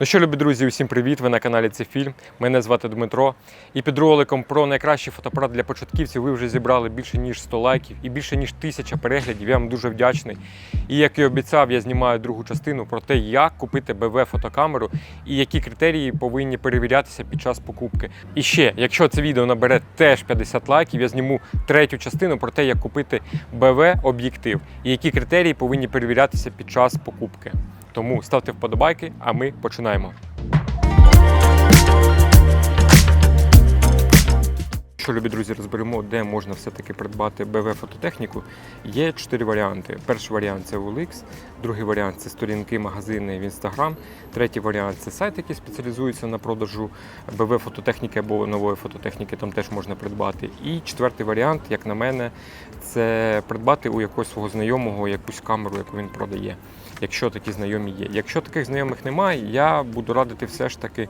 Ну що, любі друзі, усім привіт! Ви на каналі Це фільм. Мене звати Дмитро. І під роликом про найкращий фотоапарат для початківців ви вже зібрали більше ніж 100 лайків і більше ніж 1000 переглядів. Я вам дуже вдячний. І як і обіцяв, я знімаю другу частину про те, як купити БВ фотокамеру і які критерії повинні перевірятися під час покупки. І ще, якщо це відео набере теж 50 лайків, я зніму третю частину про те, як купити БВ об'єктив і які критерії повинні перевірятися під час покупки. Тому ставте вподобайки, а ми починаємо. Що, любі друзі, розберемо, де можна все-таки придбати БВ фототехніку. Є чотири варіанти. Перший варіант це OLX, другий варіант це сторінки, магазини в Instagram, третій варіант це сайт, який спеціалізується на продажу БВ фототехніки або нової фототехніки, там теж можна придбати. І четвертий варіант, як на мене, це придбати у якогось свого знайомого якусь камеру, яку він продає. Якщо такі знайомі є. Якщо таких знайомих немає, я буду радити все ж таки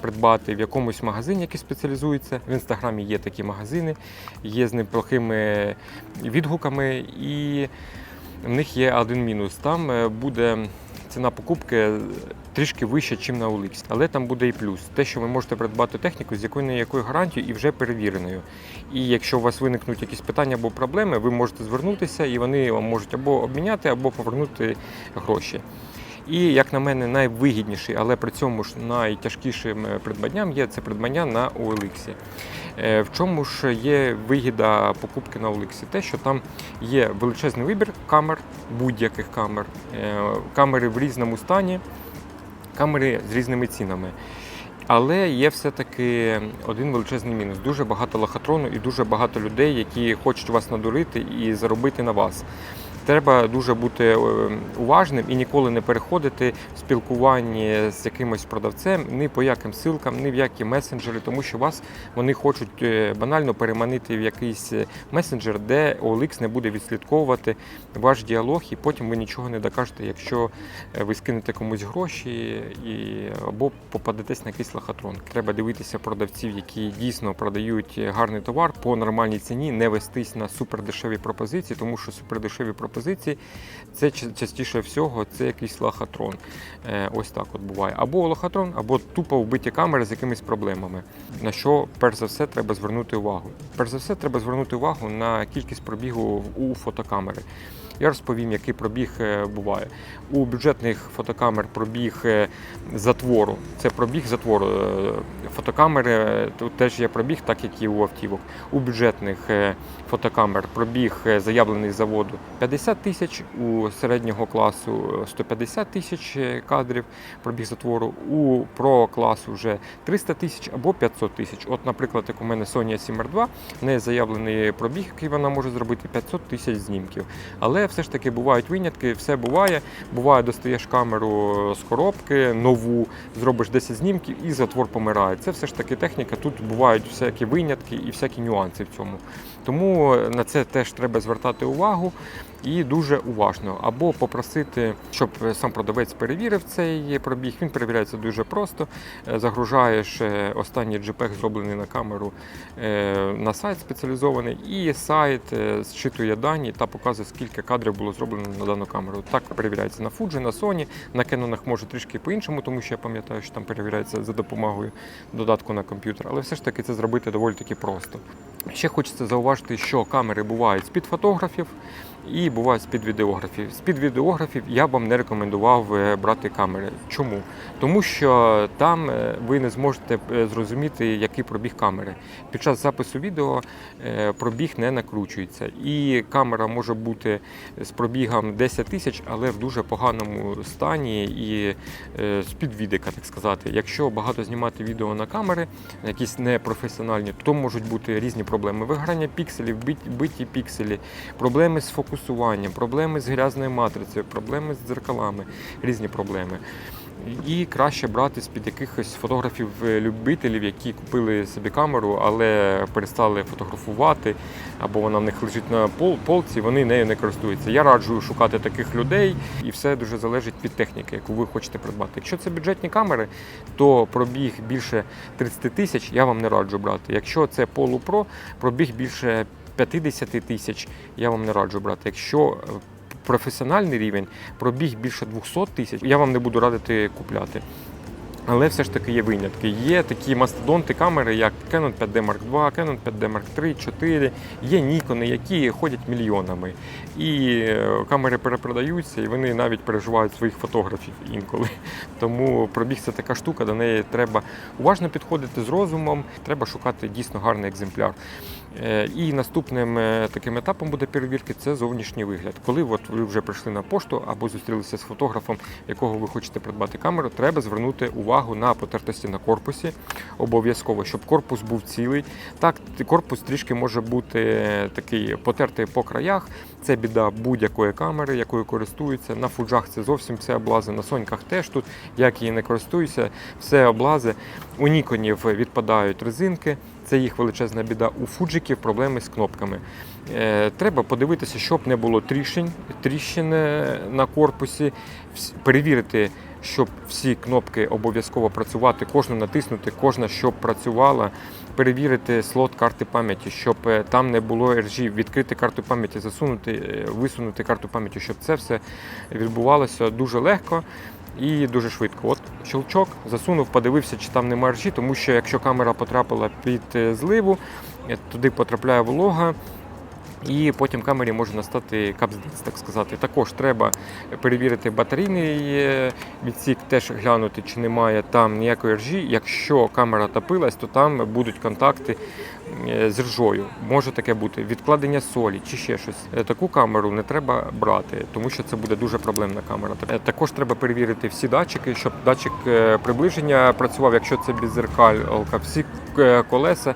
придбати в якомусь магазині, який спеціалізується. В інстаграмі є такі магазини, є з неплохими відгуками, і в них є один мінус. Там е, буде ціна покупки трішки вища, ніж на OLX. Але там буде і плюс. Те, що ви можете придбати техніку з якою не якою гарантією і вже перевіреною. І якщо у вас виникнуть якісь питання або проблеми, ви можете звернутися і вони вам можуть або обміняти, або повернути гроші. І, як на мене, найвигідніший, але при цьому ж найтяжкішим е, придбанням є це придбання на OLX. Е, В чому ж є вигіда покупки на OLX? Те, що там є величезний вибір камер, будь-яких камер, е, камери в різному стані, камери з різними цінами. Але є все-таки один величезний мінус. Дуже багато лохотрону і дуже багато людей, які хочуть вас надурити і заробити на вас. Треба дуже бути е, уважним і ніколи не переходити в спілкуванні з якимось продавцем ні по яким силкам, ні в які месенджери, тому що вас вони хочуть е, банально переманити в якийсь е, месенджер, де OLX не буде відслідковувати ваш діалог, і потім ви нічого не докажете, якщо ви скинете комусь гроші і або попадетесь на якийсь лохотрон. Треба дивитися продавців, які дійсно продають гарний товар по нормальній ціні, не вестись на супердешеві пропозиції, тому що супердешеві пропозиції це частіше всього це якийсь лохотрон. Е, Ось так от буває. Або лохотрон, або тупо вбиті камери з якимись проблемами. На що перш за все треба звернути увагу. Перш за все, треба звернути увагу на кількість пробігу у фотокамери. Я розповім, який пробіг е, буває. У бюджетних фотокамер пробіг е, затвору. Це пробіг затвору. Е, Фотокамери тут теж є пробіг, так як і у автівок. У бюджетних фотокамер пробіг заявлений заводу 50 тисяч, у середнього класу е, 150 тисяч кадрів пробіг затвору, у про класу вже 300 тисяч або 500 тисяч. От, наприклад, як у мене Sony CMR2, в неї заявлений пробіг, який вона може зробити 500 тисяч знімків. Але все ж таки бувають винятки, все буває. Буває, достаєш камеру з коробки нову, зробиш 10 знімків і затвор помирає. Це все ж таки техніка. Тут бувають всякі винятки і всякі нюанси в цьому. Тому на це теж треба звертати увагу і дуже уважно. Або попросити, щоб сам продавець перевірив цей пробіг. Він перевіряється дуже просто. Е, Загружаєш е, останній JPEG, зроблений на камеру е, на сайт спеціалізований, і сайт зчитує дані та показує, скільки кадрів було зроблено на дану камеру. Так перевіряється на Fuji, на Sony, на Canon може трішки по-іншому, тому що я пам'ятаю, що там перевіряється за допомогою додатку на комп'ютер, але все ж таки це зробити доволі таки просто. Ще хочеться зауважити, що камери бувають з-під фотографів і бувають з-під відеографів. З-під відеографів я вам не рекомендував е, брати камери. Чому? Тому що там е, ви не зможете е, зрозуміти, який пробіг камери. Під час запису відео пробіг не накручується. І камера може бути з пробігом 10 тисяч, але в дуже поганому стані і е, з-під відика, так сказати. Якщо багато знімати відео на камери, якісь непрофесіональні, то можуть бути різні проблеми. Виграння пікселів, бит- биті пікселі, проблеми з фокусуванням, проблеми з грязною матрицею, проблеми з дзеркалами, різні проблеми. І краще брати з-під якихось фотографів-любителів, які купили собі камеру, але перестали фотографувати, або вона в них лежить на пол- полці, вони нею не користуються. Я раджу шукати таких людей, і все дуже залежить від техніки, яку ви хочете придбати. Якщо це бюджетні камери, то пробіг більше 30 тисяч я вам не раджу брати. Якщо це полупро, пробіг більше 50 тисяч я вам не раджу брати. Якщо е, професіональний рівень, пробіг більше 200 тисяч, я вам не буду радити купляти. Але все ж таки є винятки. Є такі мастодонти камери, як Canon 5D Mark II, Canon 5D Mark III, 4, є Nikon, які ходять мільйонами. І е, камери перепродаються, і вони навіть переживають своїх фотографів інколи. Тому пробіг це така штука, до неї треба уважно підходити з розумом, треба шукати дійсно гарний екземпляр. Е, І наступним е, таким етапом буде перевірки це зовнішній вигляд. Коли от ви вже прийшли на пошту або зустрілися з фотографом, якого ви хочете придбати камеру, треба звернути увагу на потертості на корпусі. Обов'язково, щоб корпус був цілий. Так, корпус трішки може бути е, такий потертий по краях. Це біда будь-якої камери, якою користуються. На фуджах це зовсім все облази, на соньках теж тут, як її не користуюся, все облази. У ніконів відпадають резинки. Це їх величезна біда. У фуджиків проблеми з кнопками. Е, треба подивитися, щоб не було тріщин, тріщин е, на корпусі, перевірити, щоб всі кнопки обов'язково працювати, кожну натиснути, кожна щоб працювала. Перевірити слот карти пам'яті, щоб е, там не було RG, відкрити карту пам'яті, засунути, е, висунути карту пам'яті, щоб це все відбувалося дуже легко і дуже швидко. От щелчок, засунув, подивився, чи там немає RG, тому що якщо камера потрапила під е, зливу, туди потрапляє волога. І потім камері може настати капздець, так сказати. Також треба перевірити батарейний е, відсік, теж глянути, чи немає там ніякої ржі. Якщо камера топилась, то там будуть контакти з ржою. Може таке бути відкладення солі чи ще щось. Е, Таку камеру не треба брати, тому що це буде дуже проблемна камера. Е, Також треба перевірити всі датчики, щоб датчик е, приближення працював, якщо це беззеркалька, всі е, колеса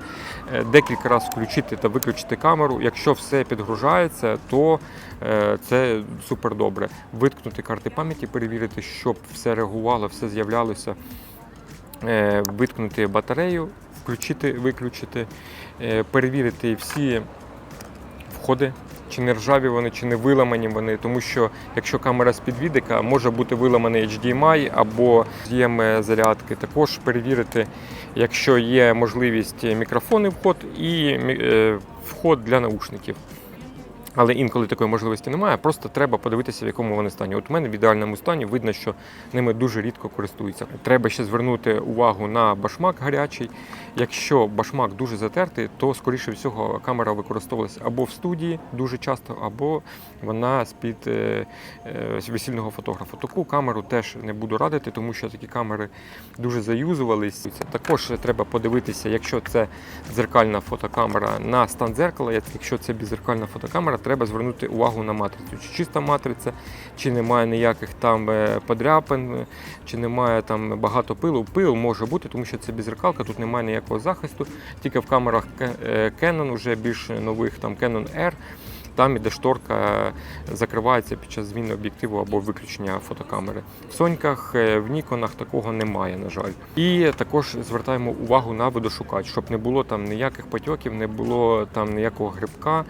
е, декілька разів включити та виключити камеру. Якщо все підгружається, то е, це супер добре. Виткнути карти пам'яті, перевірити, щоб все реагувало, все з'являлося. Е, Виткнути батарею, включити, виключити, е, перевірити всі входи. Чи не ржаві вони, чи не виламані вони, тому що якщо камера з підвідика, може бути виламаний HDMI або з'єми зарядки. Також перевірити, якщо є можливість мікрофонний вход і е, вход для наушників. Але інколи такої можливості немає, просто треба подивитися, в якому вони стані. От у мене в ідеальному стані видно, що ними дуже рідко користуються. Треба ще звернути увагу на башмак гарячий. Якщо башмак дуже затертий, то скоріше всього камера використовувалася або в студії дуже часто, або вона з-під е, е, весільного фотографа. Таку камеру теж не буду радити, тому що такі камери дуже заюзувались. Також треба подивитися, якщо це дзеркальна фотокамера на стан дзеркала, якщо це беззеркальна фотокамера, треба звернути увагу на матрицю. Чи чиста матриця, чи немає ніяких там е, подряпин, е, чи немає там багато пилу. Пил може бути, тому що це беззеркалка, тут немає ніякого захисту. Тільки в камерах е, Canon, вже більш нових, там Canon R, там іде шторка, закривається під час зміни об'єктиву або виключення фотокамери. В Соньках, е, в Ніконах такого немає, на жаль. І також звертаємо увагу на водошукач, щоб не було там ніяких потьоків, не було там ніякого грибка,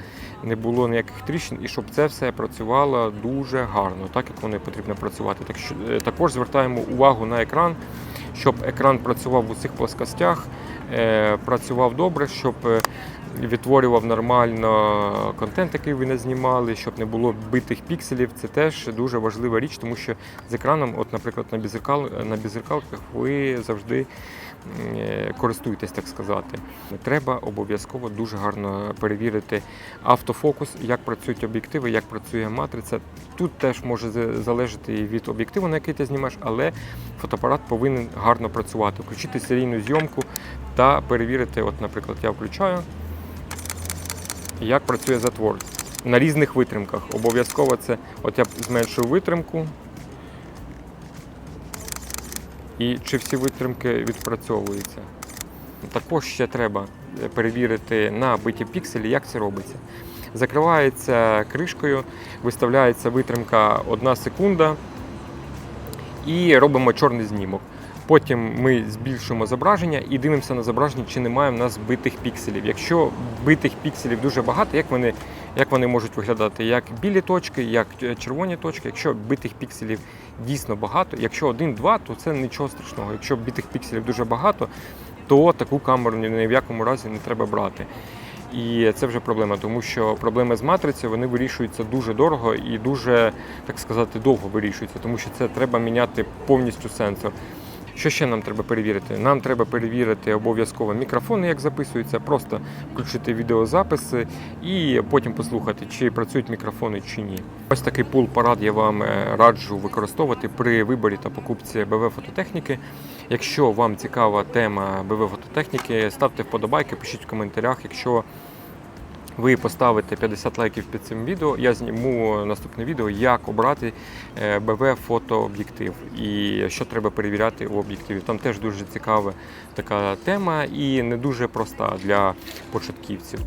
не було ніяких тріщин, і щоб це все працювало дуже гарно, так як воно потрібно працювати. Так що е, також звертаємо увагу на екран, щоб екран працював в усіх плоскостях, е, працював добре, щоб відтворював нормально контент, який ви не знімали, щоб не було битих пікселів. Це теж дуже важлива річ, тому що з екраном, от, наприклад, на беззеркал, на беззеркалках ви завжди користуєтесь, так сказати. Треба обов'язково дуже гарно перевірити автофокус, як працюють об'єктиви, як працює матриця. Тут теж може залежати від об'єктиву, на який ти знімаєш, але фотоапарат повинен гарно працювати, включити серійну зйомку та перевірити, от, наприклад, я включаю, як працює затвор. На різних витримках. Обов'язково це, от я зменшую витримку. І чи всі витримки відпрацьовуються. Також ще треба перевірити на биті пікселі, як це робиться. Закривається кришкою, виставляється витримка 1 секунда і робимо чорний знімок. Потім ми збільшуємо зображення і дивимося на зображення, чи немає в нас битих пікселів. Якщо битих пікселів дуже багато, як вони, як вони можуть виглядати? Як білі точки, як е, червоні точки. Якщо битих пікселів дійсно багато, якщо один-два, то це нічого страшного. Якщо битих пікселів дуже багато, то таку камеру ні ні в якому разі не треба брати. І це вже проблема, тому що проблеми з матрицею вони вирішуються дуже дорого і дуже, так сказати, довго вирішуються, тому що це треба міняти повністю сенсор. Що ще нам треба перевірити? Нам треба перевірити обов'язково мікрофони, як записуються, просто включити відеозаписи і потім послухати, чи працюють мікрофони чи ні. Ось такий пул порад я вам е, раджу використовувати при виборі та покупці БВ фототехніки. Якщо вам цікава тема БВ фототехніки, ставте вподобайки, пишіть в коментарях. Якщо ви поставите 50 лайків під цим відео, я зніму наступне відео, як обрати е, БВ фотооб'єктив і що треба перевіряти у об'єктиві. Там теж дуже цікава така тема і не дуже проста для початківців.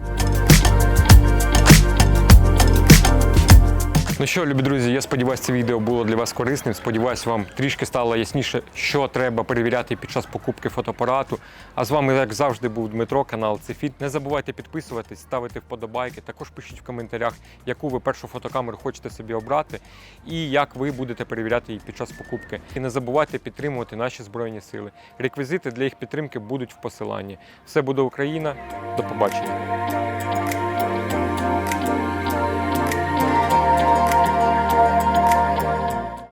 Ну що, любі друзі, я сподіваюся, це відео було для вас корисним. Сподіваюсь, вам трішки стало ясніше, що треба перевіряти під час покупки фотоапарату. А з вами, як завжди, був Дмитро, канал Цефіт. Не забувайте підписуватись, ставити вподобайки. Також пишіть в коментарях, яку ви першу фотокамеру хочете собі обрати, і як ви будете перевіряти її під час покупки. І не забувайте підтримувати наші збройні сили. Реквізити для їх підтримки будуть в посиланні. Все буде Україна. До побачення.